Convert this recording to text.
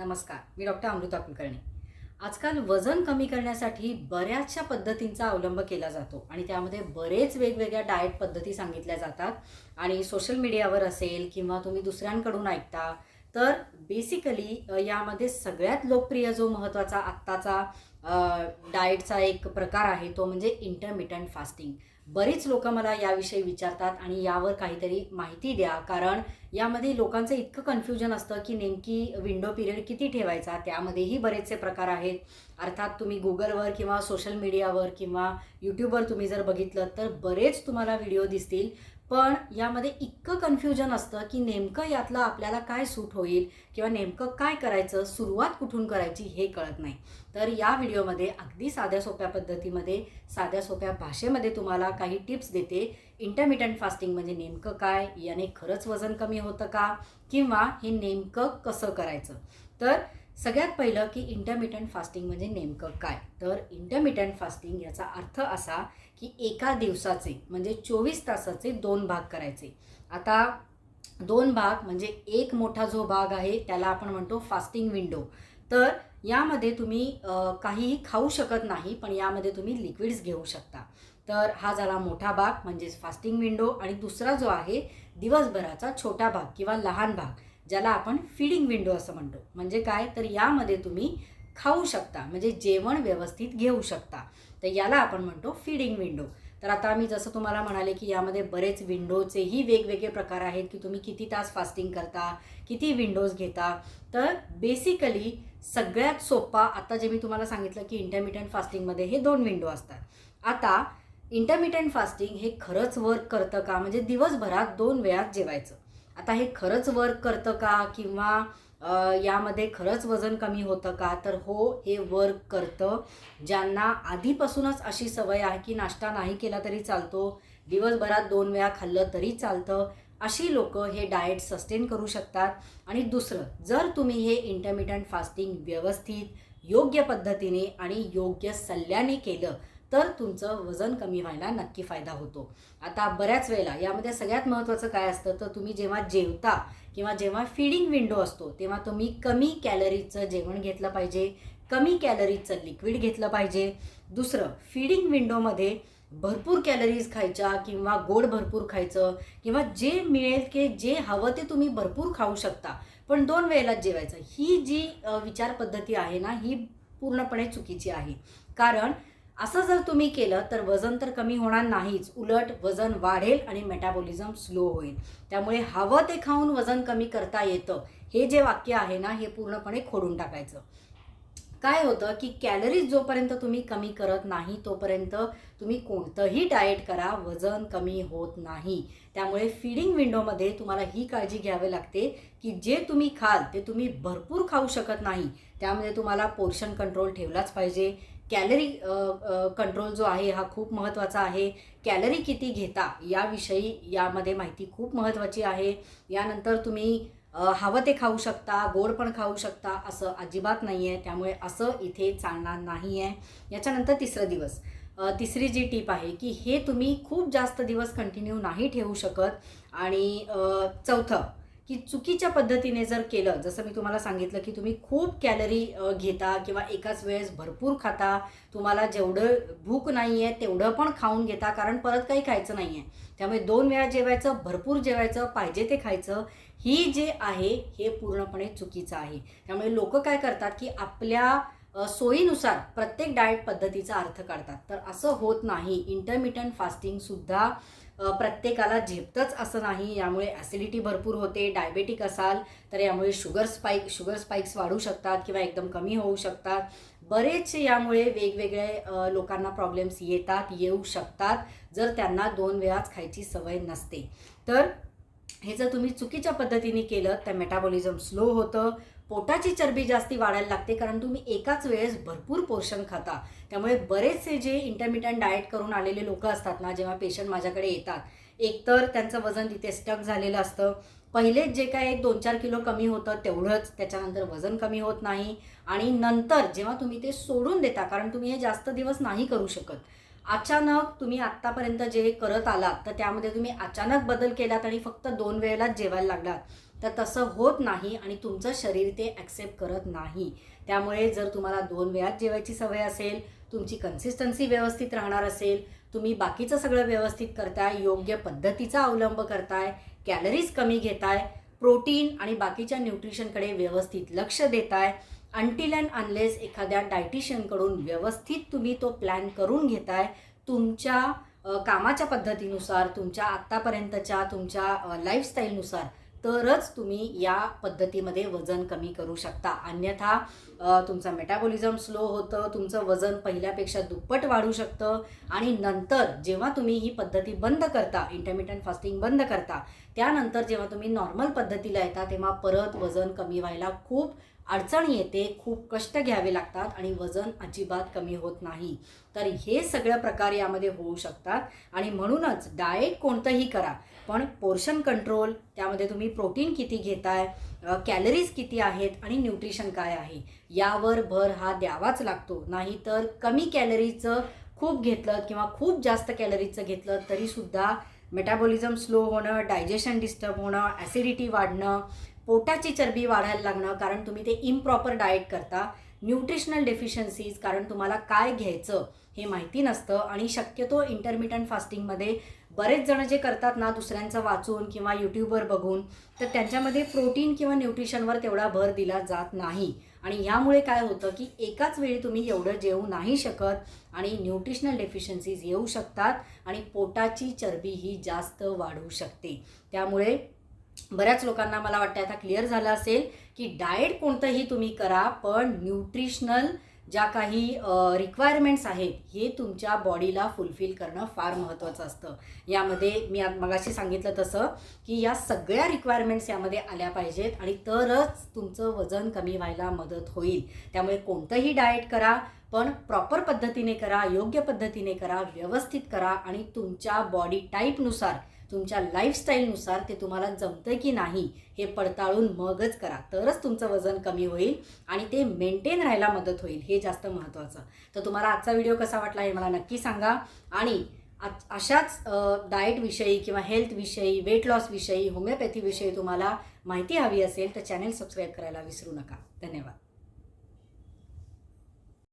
नमस्कार मी डॉक्टर अमृता कुलकर्णी. आजकाल वजन कमी करण्यासाठी बऱ्याचशा पद्धतींचा अवलंब केला जातो आणि त्यामध्ये बरेच वेगवेगळ्या डाएट पद्धती सांगितल्या जातात. आणि सोशल मीडियावर असेल किंवा तुम्ही दुसऱ्यांकडून ऐकता तर बेसिकली यामध्ये सगळ्यात लोकप्रिय जो महत्त्वाचा आत्ताचा डाएटचा एक प्रकार आहे तो म्हणजे इंटरमिटंट फास्टिंग बरेच लोक मला याविषयी विचारतात आणि यावर काहीतरी माहिती द्या. कारण यामध्ये लोकांचं इतकं कन्फ्युजन असतं की नेमकी विंडो पिरियड किती ठेवायचा त्यामध्येही बरेचसे प्रकार आहेत. अर्थात तुम्ही गुगलवर किंवा सोशल मीडियावर किंवा यूट्यूबवर तुम्ही जर बघितलं तर बरेच तुम्हाला व्हिडिओ दिसतील. पण यामध्ये इतकं कन्फ्युजन असतं की नेमकं यातलं आपल्याला काय सूट होईल किंवा नेमकं काय करायचं सुरुवात कुठून करायची हे कळत नाही. तर या व्हिडिओमध्ये अगदी साध्या सोप्या पद्धतीमध्ये साध्या सोप्या भाषेमध्ये तुम्हाला काही टिप्स देते. इंटरमिटंट फास्टिंग म्हणजे नेमकं काय? याने खरंच वजन कमी होतं का? किंवा हे नेमकं कसं करायचं? तर सगळ्यात पहिलं की इंटरमिटंट फास्टिंग म्हणजे नेमकं काय? तर इंटरमिटंट फास्टिंग याचा अर्थ असा की एका दिवसाचे म्हणजे चोवीस तासाचे दोन भाग करायचे. आता दोन भाग म्हणजे एक मोठा जो भाग आहे त्याला आपण म्हणतो फास्टिंग विंडो तर यामध्ये तुम्ही काहीही खाऊ शकत नाही पण यामध्ये तुम्ही लिक्विड्स घेऊ शकता. तर हा झाला मोठा भाग म्हणजेच फास्टिंग विंडो आणि दुसरा जो आहे दिवसभराचा छोटा भाग किंवा लहान भाग. ज्याला आपण फिडिंग विंडो असं म्हणतो. म्हणजे काय? तर यामध्ये तुम्ही खाऊ शकता. म्हणजे जेवण व्यवस्थित घेऊ शकता. तर याला आपण म्हणतो फिडिंग विंडो तर आता मी जसं तुम्हाला म्हणाले की यामध्ये बरेच विंडोचेही वेगवेगळे प्रकार आहेत की तुम्ही किती तास फास्टिंग करता किती विंडोज घेता. तर बेसिकली सगळ्यात सोपा आता जे मी तुम्हाला सांगितलं की इंटरमिटंट फास्टिंगमध्ये हे दोन विंडो असतात. आता इंटरमिटंट फास्टिंग हे खरंच वर्क करतं का? म्हणजे दिवसभरात दोन वेळात जेवायचं. आता हे खरंच वर्क करतं का? किंवा यामध्ये खरंच वजन कमी होतं का? तर हो हे वर्क करतं. ज्यांना आधीपासूनच अशी सवय आहे की नाश्ता नाही केला तरी चालतो दिवसभरात दोन वेळा खाल्लं तरी चालतं अशी लोक हे डाएट सस्टेन करू शकतात. आणि दुसरं जर तुम्ही हे इंटरमिटंट फास्टिंग व्यवस्थित योग्य पद्धतीने आणि योग्य सल्ल्याने केलं तर तुमचं वजन कमी व्हायला नक्की फायदा होतो. आता बऱ्याच वेळेला यामध्ये सगळ्यात महत्त्वाचं काय असतं? तर तुम्ही जेव्हा जेवता किंवा जेव्हा फिडिंग विंडो असतो तेव्हा तुम्ही कमी कॅलरीजचं जेवण घेतलं पाहिजे. कमी कॅलरीजचं लिक्विड घेतलं पाहिजे. दुसरं फिडिंग विंडोमध्ये भरपूर कॅलरीज खायच्या किंवा गोड भरपूर खायचं किंवा जे मिळेल की जे हवं ते तुम्ही भरपूर खाऊ शकता. पण दोन वेळेलाच जेवायचं. ही जी विचारपद्धती विचार पद्धती आहे ना ही पूर्णपणे चुकीची आहे. कारण असं जर तुम्ही केलं तर वजन तर कमी होणार नाहीच. उलट वजन वाढेल आणि मेटाबॉलिझम स्लो होईल. त्यामुळे हवं ते खाऊन वजन कमी करता येतं. हे जे वाक्य आहे ना हे पूर्णपणे खोडून टाकायचं. काय होतं की कॅलरीज जोपर्यंत तुम्ही कमी करत नाही तोपर्यंत तुम्ही कोणतंही डाएट करा वजन कमी होत नाही. त्यामुळे फिडिंग विंडोमध्ये तुम्हाला ही काळजी घ्यावी लागते की जे तुम्ही खाल ते तुम्ही भरपूर खाऊ शकत नाही. त्यामध्ये तुम्हाला पोर्शन कंट्रोल ठेवलाच पाहिजे. कॅलरी कंट्रोल जो आहे हा खूप महत्त्वाचा आहे. कॅलरी किती घेता याविषयी यामध्ये माहिती खूप महत्त्वाची आहे. यानंतर तुम्ही हवं ते खाऊ शकता गोड पण खाऊ शकता असं अजिबात नाही आहे त्यामुळे असं इथे चालणार नाही आहे याच्यानंतर तिसरं दिवस. तिसरी जी टीप आहे की हे तुम्ही खूप जास्त दिवस कंटिन्यू नाही ठेवू शकत. आणि चौथं की चुकीच्या पद्धतीने जर केलं जसं मी तुम्हाला सांगितलं की तुम्ही खूप कॅलरी घेता किंवा एकाच वेळेस भरपूर खाता तुम्हाला जेवढं भूक नाही आहे तेवढं पण खाऊन घेता कारण परत काही खायचं नाही आहे त्यामुळे दोन वेळा जेवायचं भरपूर जेवायचं पाहिजे ते खायचं. ही जे आहे हे पूर्णपणे चुकीचं आहे. त्यामुळे लोक काय करतात की आपल्या सोयीनुसार प्रत्येक डाएट पद्धतीचा अर्थ काढतात. तर असं होत नाही. इंटरमिटंट फास्टिंगसुद्धा प्रत्येकाला झेपतंच असं नाही. यामुळे ॲसिडिटी भरपूर होते डायबेटिक असाल तर यामुळे शुगर स्पाईक शुगर स्पाईक्स वाढू शकतात किंवा एकदम कमी होऊ शकतात. बरेचसे यामुळे वेगवेगळे लोकांना प्रॉब्लेम्स येतात येऊ शकतात जर त्यांना दोन वेळाच खायची सवय नसते. तर हे जर तुम्ही चुकीच्या पद्धतीने केलं तर मेटाबॉलिझम स्लो होतं पोटाची चरबी जास्ती वाढायला लागते कारण तुम्ही एकाच वेळेस भरपूर पोर्शन खाता. त्यामुळे बरेचसे जे इंटरमिटंट डाएट करून आलेले लोक असतात ना जेव्हा पेशंट माझ्याकडे येतात एकतर त्यांचं वजन तिथे स्टक झालेलं असतं. पहिलेच जे काय एक दोन चार किलो कमी होतं तेवढंच. त्याच्यानंतर वजन कमी होत नाही. आणि नंतर जेव्हा तुम्ही ते सोडून देता कारण तुम्ही हे जास्त दिवस नाही करू शकत. अचानक तुम्ही आत्तापर्यंत जे करत आलात तर त्यामध्ये तुम्ही अचानक बदल केलात आणि फक्त दोन वेळेलाच जेवायला लागलात. तर तसं होत नाही आणि तुमचं शरीर ते ॲक्सेप्ट करत नाही. त्यामुळे जर तुम्हाला दोन वेळात जेवायची सवय असेल तुमची कन्सिस्टन्सी व्यवस्थित राहणार असेल तुम्ही बाकीचं सगळं व्यवस्थित करताय योग्य पद्धतीचा अवलंब करताय कॅलरीज कमी घेताय प्रोटीन आणि बाकीच्या न्यूट्रिशनकडे व्यवस्थित लक्ष देताय अनटिल अँड अनलेस एखाद्या डायटिशियनकडून व्यवस्थित तुम्ही तो प्लॅन करून घेताय तुमच्या कामाच्या पद्धतीनुसार तुमच्या आत्तापर्यंतच्या तुमच्या लाईफस्टाईलनुसार तरच तुम्ही या पद्धतीमध्ये वजन कमी करू शकता. अन्यथा तुमचा मेटाबॉलिझम स्लो होतं तुमचं वजन पहिल्यापेक्षा दुप्पट वाढू शकतं आणि नंतर जेव्हा तुम्ही ही पद्धती बंद करता इंटरमिटंट फास्टिंग बंद करता त्यानंतर जेव्हा तुम्ही नॉर्मल पद्धतीला येता तेव्हा परत वजन कमी व्हायला खूप अडचण येते खूप कष्ट घ्यावे लागतात आणि वजन अजिबात कमी होत नाही. तर हे सगळ्या प्रकार यामध्ये होऊ शकतात आणि म्हणूनच डाएट कोणतंही करा. पण पोर्शन कंट्रोल त्यामध्ये तुम्ही प्रोटीन किती घेताय कॅलरीज किती आहेत आणि न्यूट्रिशन काय आहे यावर भर हा द्यावाच लागतो. नाहीतर कमी कॅलरीचं खूप घेतलं किंवा खूप जास्त कॅलरीचं घेतलं तरीसुद्धा मेटाबॉलिझम स्लो होणं डायजेशन डिस्टर्ब होणं ॲसिडिटी वाढणं पोटाची चरबी वाढायला लागणं कारण तुम्ही ते इम्प्रॉपर डाएट करता न्यूट्रिशनल डेफिशियन्सीज कारण तुम्हाला काय घ्यायचं हे माहिती नसतं आणि शक्यतो इंटरमिटंट फास्टिंगमध्ये बरेच जण जे करतात ना दुसऱ्यांचं वाचून किंवा यूट्यूबवर बघून तर त्यांच्यामध्ये प्रोटीन किंवा न्यूट्रिशनवर तेवढा भर दिला जात नाही. आणि ह्यामुळे काय होतं की एकाच वेळी तुम्ही एवढं जेवू नाही शकत आणि न्यूट्रिशनल डेफिशियन्सीज येऊ शकतात आणि पोटाची चरबी ही जास्त वाढू शकते. त्यामुळे बऱ्याच लोकांना मला वाटतं आता क्लिअर झालं असेल की डाएट कोणतंही तुम्ही करा पण न्यूट्रिशनल ज्या काही रिक्वायरमेंट्स आहेत हे तुमच्या बॉडीला फुलफिल करणं फार महत्त्वाचं असतं. यामध्ये मी मगाशी सांगितलं तसं की या सगळ्या रिक्वायरमेंट्स यामध्ये आल्या पाहिजेत आणि तरच तुमचं वजन कमी व्हायला मदत होईल. त्यामुळे कोणतंही डाएट करा पण प्रॉपर पद्धतीने करा योग्य पद्धतीने करा व्यवस्थित करा आणि तुमच्या बॉडी टाईपनुसार तुमच्या लाईफस्टाईलनुसार ते तुम्हाला जमतं की नाही हे पडताळून मगच करा. तरच तुमचं वजन कमी होईल आणि ते मेंटेन राहायला मदत होईल. हे जास्त महत्त्वाचं तर तुम्हाला आजचा व्हिडिओ कसा वाटला हे मला नक्की सांगा. आणि आ- अशाच डाएटविषयी किंवा हेल्थविषयी वेट लॉसविषयी होमिओपॅथीविषयी तुम्हाला माहिती हवी असेल तर चॅनेल सबस्क्राईब करायला विसरू नका. धन्यवाद.